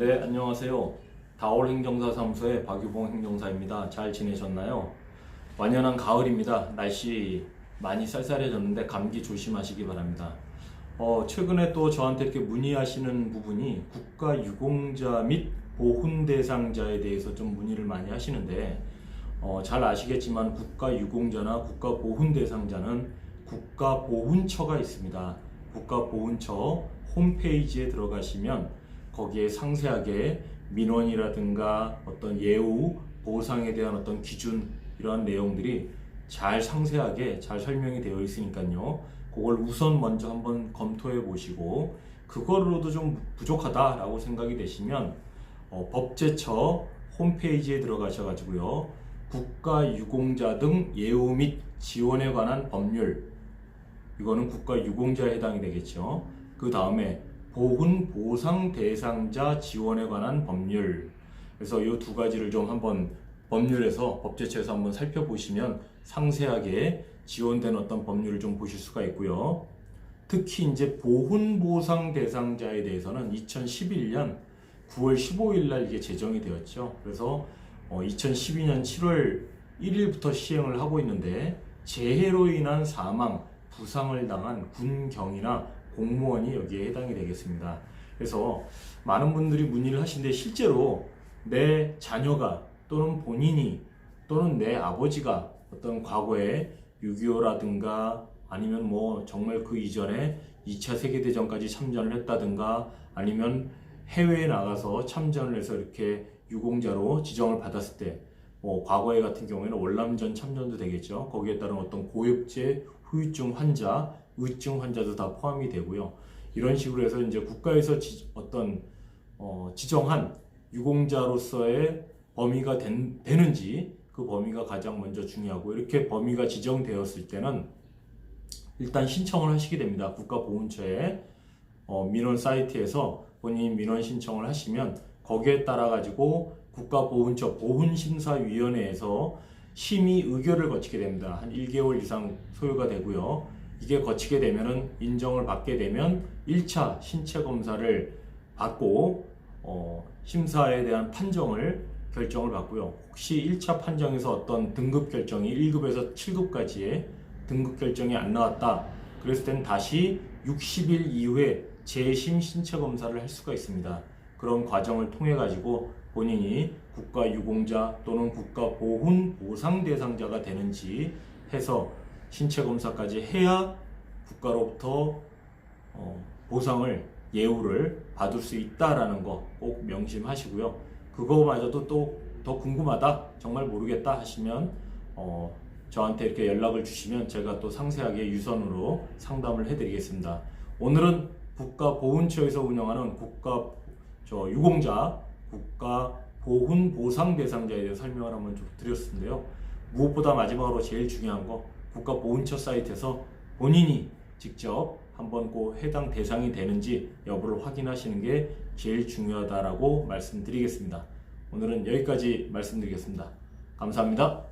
네, 안녕하세요. 다올 행정사 사무소의 박유봉 행정사입니다. 잘 지내셨나요? 완연한 가을입니다. 날씨 많이 쌀쌀해졌는데 감기 조심하시기 바랍니다. 어, 최근에 또 저한테 이렇게 문의하시는 부분이 국가 유공자 및 보훈 대상자에 대해서 좀 문의를 많이 하시는데 어, 잘 아시겠지만 국가 유공자나 국가 보훈 대상자는 국가 보훈처가 있습니다. 국가 보훈처 홈페이지에 들어가시면 거기에 상세하게 민원이라든가 어떤 예우 보상에 대한 어떤 기준 이러한 내용들이 잘 상세하게 잘 설명이 되어 있으니까요. 그걸 우선 먼저 한번 검토해 보시고 그거로도 좀 부족하다라고 생각이 되시면 어, 법제처 홈페이지에 들어가셔가지고요. 국가유공자 등 예우 및 지원에 관한 법률 이거는 국가유공자에 해당이 되겠죠. 그 다음에 보훈 보상 대상자 지원에 관한 법률. 그래서 이 두 가지를 좀 한번 법률에서 법제처에서 한번 살펴보시면 상세하게 지원된 어떤 법률을 좀 보실 수가 있고요. 특히 이제 보훈 보상 대상자에 대해서는 2011년 9월 15일 날 이게 제정이 되었죠. 그래서 2012년 7월 1일부터 시행을 하고 있는데 재해로 인한 사망, 부상을 당한 군경이나 공무원이 여기에 해당이 되겠습니다. 그래서 많은 분들이 문의를 하시는데 실제로 내 자녀가 또는 본인이 또는 내 아버지가 어떤 과거에 6.25라든가 아니면 뭐 정말 그 이전에 2차 세계대전까지 참전을 했다든가 아니면 해외에 나가서 참전을 해서 이렇게 유공자로 지정을 받았을 때, 뭐 과거에 같은 경우에는 월남전 참전도 되겠죠. 거기에 따른 어떤 고엽제 후유증 환자, 의증 환자도 다 포함이 되고요. 이런 식으로 해서 이제 국가에서 지, 어떤 어, 지정한 유공자로서의 범위가 된, 되는지 그 범위가 가장 먼저 중요하고 이렇게 범위가 지정되었을 때는 일단 신청을 하시게 됩니다. 국가보훈처에 어, 민원 사이트에서 본인 민원 신청을 하시면 거기에 따라 가지고 국가보훈처 보훈심사위원회에서 심의 의결을 거치게 됩니다. 한 1개월 이상 소요가 되고요. 이게 거치게 되면은 인정을 받게 되면 1차 신체 검사를 받고 어, 심사에 대한 판정을 결정을 받고요. 혹시 1차 판정에서 어떤 등급 결정이 1급에서 7급까지의 등급 결정이 안 나왔다. 그랬을 때는 다시 60일 이후에 재심 신체 검사를 할 수가 있습니다. 그런 과정을 통해 가지고 본인이 국가 유공자 또는 국가 보훈 보상 대상자가 되는지 해서 신체 검사까지 해야 국가로부터 어, 보상을 예우를 받을 수 있다라는 거 꼭 명심하시고요. 그거마저도 또 더 궁금하다 정말 모르겠다 하시면 어, 저한테 이렇게 연락을 주시면 제가 또 상세하게 유선으로 상담을 해드리겠습니다. 오늘은 국가보훈처에서 운영하는 국가 저 유공자 국가 보훈 보상 대상자에 대해 설명을 한번 좀 드렸는데요. 무엇보다 마지막으로 제일 중요한 거 국가 보훈처 사이트에서 본인이 직접 한번 꼭 해당 대상이 되는지 여부를 확인하시는 게 제일 중요하다라고 말씀드리겠습니다. 오늘은 여기까지 말씀드리겠습니다. 감사합니다.